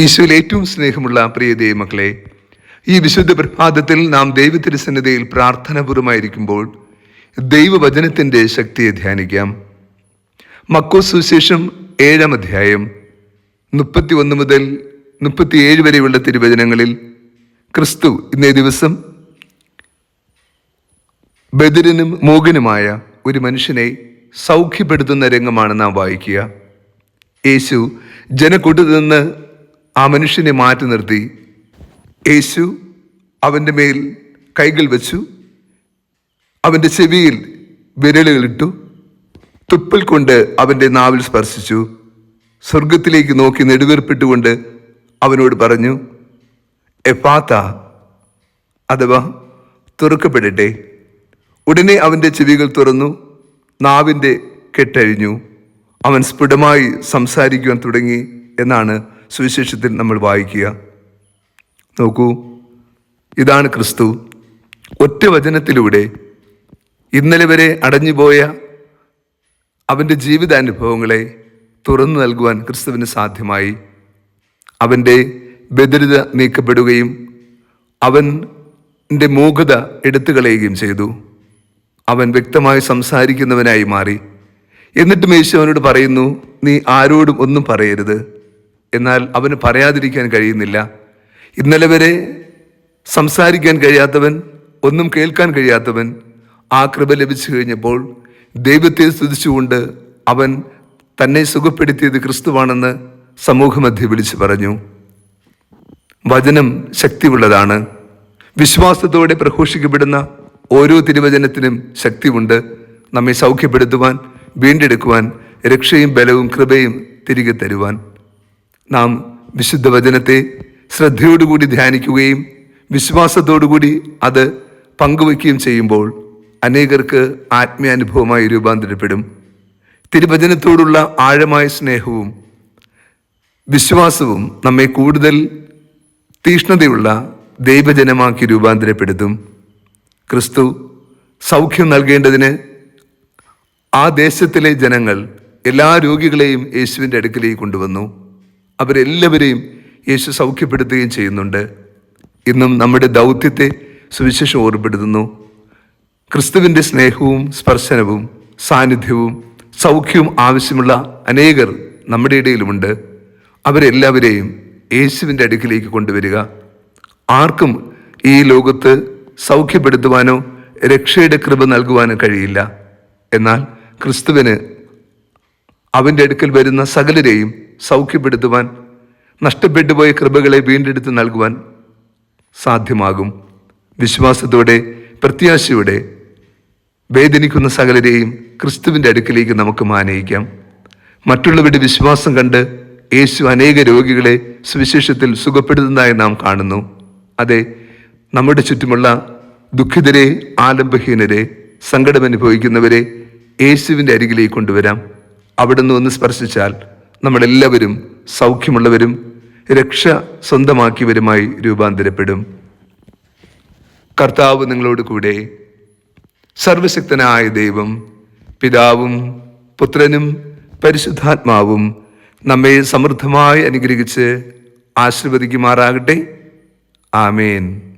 ഈശോയിൽ ഏറ്റവും സ്നേഹമുള്ള പ്രിയ ദൈവമക്കളെ ഈ വിശുദ്ധ പ്രഭാതത്തിൽ നാം ദൈവത്തിരുസന്നിധിയിൽ പ്രാർത്ഥനാപൂർവമായിരിക്കുമ്പോൾ ദൈവവചനത്തിന്റെ ശക്തിയെ ധ്യാനിക്കാം. മക്കോ സുശേഷം ഏഴാം അധ്യായം മുപ്പത്തി ഒന്ന് മുതൽ മുപ്പത്തിയേഴ് വരെയുള്ള തിരുവചനങ്ങളിൽ ക്രിസ്തു ഇന്നേ ദിവസം ബദിരനും മൂകനുമായ ഒരു മനുഷ്യനെ സൗഖ്യപ്പെടുത്തുന്ന രംഗമാണ് നാം വായിക്കുക. യേശു ജനക്കൂട്ടത്തിൽ നിന്ന് ആ മനുഷ്യനെ മാറ്റി നിർത്തി. യേശു അവന്റെ മേൽ കൈകൾ വെച്ചു. അവന്റെ ചെവിയിൽ വിരലുകൾ ഇട്ടു. തുപ്പൽ കൊണ്ട് അവന്റെ നാവിൽ സ്പർശിച്ചു. സ്വർഗത്തിലേക്ക് നോക്കി നെടുവേർപ്പിട്ടുകൊണ്ട് അവനോട് പറഞ്ഞു എപ്പാത്ത അഥവാ തുറക്കപ്പെടട്ടെ. ഉടനെ അവന്റെ ചെവികൾ തുറന്നു നാവിന്റെ കെട്ടഴിഞ്ഞു. അവൻ സ്ഫുടമായി സംസാരിക്കുവാൻ തുടങ്ങി എന്നാണ് സുവിശേഷത്തിൽ നമ്മൾ വായിക്കുക. നോക്കൂ. ഇതാണ് ക്രിസ്തു. ഒറ്റ വചനത്തിലൂടെ ഇന്നലെ വരെ അടഞ്ഞുപോയ അവന്റെ ജീവിതാനുഭവങ്ങളെ തുറന്നു നൽകുവാൻ ക്രിസ്തുവിന് സാധ്യമായി. അവന്റെ ബദരിത നീക്കപ്പെടുകയും അവന്റെ മൂകത എടുത്തു കളയുകയും ചെയ്തു. അവൻ വ്യക്തമായി സംസാരിക്കുന്നവനായി മാറി. എന്നിട്ടും യേശു അവനോട് പറയുന്നു നീ ആരോടും ഒന്നും പറയരുത്. എന്നാൽ അവന് പറയാതിരിക്കാൻ കഴിയുന്നില്ല. ഇന്നലെ വരെ സംസാരിക്കാൻ കഴിയാത്തവൻ ഒന്നും കേൾക്കാൻ കഴിയാത്തവൻ ആ കൃപ ലഭിച്ചു കഴിഞ്ഞപ്പോൾ ദൈവത്തെ സ്തുതിച്ചുകൊണ്ട് അവൻ തന്നെ സുഖപ്പെടുത്തിയത് ക്രിസ്തുവാണെന്ന് സമൂഹമധ്യ വിളിച്ചു പറഞ്ഞു. വചനം ശക്തിയുള്ളതാണ്. വിശ്വാസത്തോടെ പ്രഘോഷിക്കപ്പെടുന്ന ഓരോ തിരുവചനത്തിനും ശക്തിയുണ്ട്. നമ്മെ സൗഖ്യപ്പെടുത്തുവാൻ വീണ്ടെടുക്കുവാൻ രക്ഷയും ബലവും കൃപയും തിരികെ തരുവാൻ. നാം വിശുദ്ധ വചനത്തെ ശ്രദ്ധയോടുകൂടി ധ്യാനിക്കുകയും വിശ്വാസത്തോടുകൂടി അത് പങ്കുവയ്ക്കുകയും ചെയ്യുമ്പോൾ അനേകർക്ക് ആത്മീയാനുഭവമായി രൂപാന്തരപ്പെടും. തിരുവചനത്തോടുള്ള ആഴമായ സ്നേഹവും വിശ്വാസവും നമ്മെ കൂടുതൽ തീഷ്ണതയുള്ള ദൈവജനമാക്കി രൂപാന്തരപ്പെടുത്തും. ക്രിസ്തു സൗഖ്യം നൽകേണ്ടതിന് ആ ദേശത്തിലെ ജനങ്ങൾ എല്ലാ രോഗികളെയും യേശുവിന്റെ അടുക്കിലേക്ക് കൊണ്ടുവന്നു. അവരെല്ലാവരെയും യേശു സൗഖ്യപ്പെടുത്തുകയും ചെയ്യുന്നുണ്ട്. ഇന്നും നമ്മുടെ ദൗത്യത്തെ സുവിശേഷം ഓർമ്മപ്പെടുത്തുന്നു. ക്രിസ്തുവിന്റെ സ്നേഹവും സ്പർശനവും സാന്നിധ്യവും സൗഖ്യവും ആവശ്യമുള്ള അനേകർ നമ്മുടെ ഇടയിലുമുണ്ട്. അവരെല്ലാവരെയും യേശുവിന്റെ അടുക്കിലേക്ക് കൊണ്ടുവരിക. ആർക്കും ഈ ലോകത്ത് സൗഖ്യപ്പെടുത്തുവാനോ രക്ഷയുടെ കൃപ നൽകുവാനോ കഴിയില്ല. എന്നാൽ ക്രിസ്തുവിന് അവന്റെ അടുക്കൽ വരുന്ന സകലരെയും സൗഖ്യപ്പെടുത്തുവാൻ നഷ്ടപ്പെട്ടുപോയ കൃപകളെ വീണ്ടെടുത്ത് നൽകുവാൻ സാധ്യമാകും. വിശ്വാസത്തോടെ പ്രത്യാശയോടെ വേദനിക്കുന്ന സകലരെയും ക്രിസ്തുവിന്റെ അടുക്കിലേക്ക് നമുക്ക് മാനയിക്കാം. മറ്റുള്ളവരുടെ വിശ്വാസം കണ്ട് യേശു അനേക രോഗികളെ സുവിശേഷത്തിൽ സുഖപ്പെടുത്തുന്നതായി നാം കാണുന്നു. അതെ നമ്മുടെ ചുറ്റുമുള്ള ദുഃഖിതരെ ആലംബഹീനരെ സങ്കടമനുഭവിക്കുന്നവരെ യേശുവിന്റെ അരികിലേക്ക് കൊണ്ടുവരാം. അവിടുന്ന് ഒന്ന് സ്പർശിച്ചാൽ നമ്മളെല്ലാവരും സൗഖ്യമുള്ളവരും രക്ഷ സ്വന്തമാക്കിയവരുമായി രൂപാന്തരപ്പെടും. കർത്താവ് നിങ്ങളോട് കൂടെ സർവശക്തനായ ദൈവം പിതാവും പുത്രനും പരിശുദ്ധാത്മാവും നമ്മെ സമൃദ്ധമായി അനുഗ്രഹിച്ച് ആശീർവദിക്കുമാറാകട്ടെ. ആമേൻ.